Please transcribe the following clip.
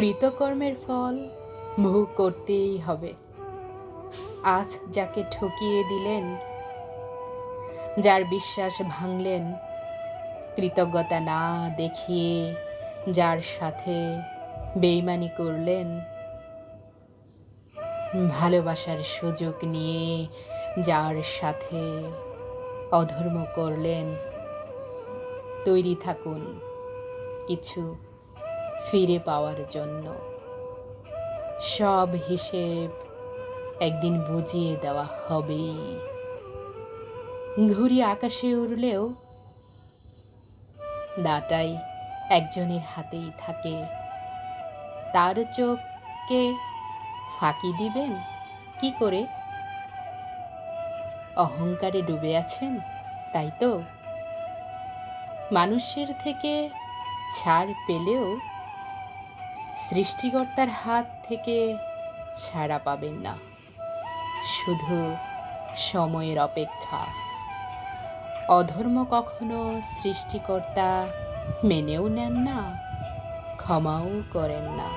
কৃতকর্মের ফল ভোগ করতেই হবে। আজ যাকে ঠকিয়ে দিলেন, যার বিশ্বাস ভাঙলেন, কৃতজ্ঞতা না দেখিয়ে যার সাথে বেইমানি করলেন, ভালোবাসার সুযোগ নিয়ে যার সাথে অধর্ম করলেন, তৈরি থাকুন কিছু ফিরে পাওয়ার জন্য। সব হিসেব একদিন বুঝিয়ে দেওয়া হবেই। ঘুড়ি আকাশে উড়লেও দাটাই একজনের হাতেই থাকে। তার চোখকে ফাঁকি দিবেন? কি করে? অহংকারে ডুবে আছেন, তাই তো? মানুষের থেকে ছাড় পেলেও সৃষ্টিকর্তার হাত থেকে ছাড়া পাবেন না। শুধু সময়ের অপেক্ষা। অধর্ম কখনো সৃষ্টিকর্তা মেনেও নেন না, ক্ষমাও করেন না।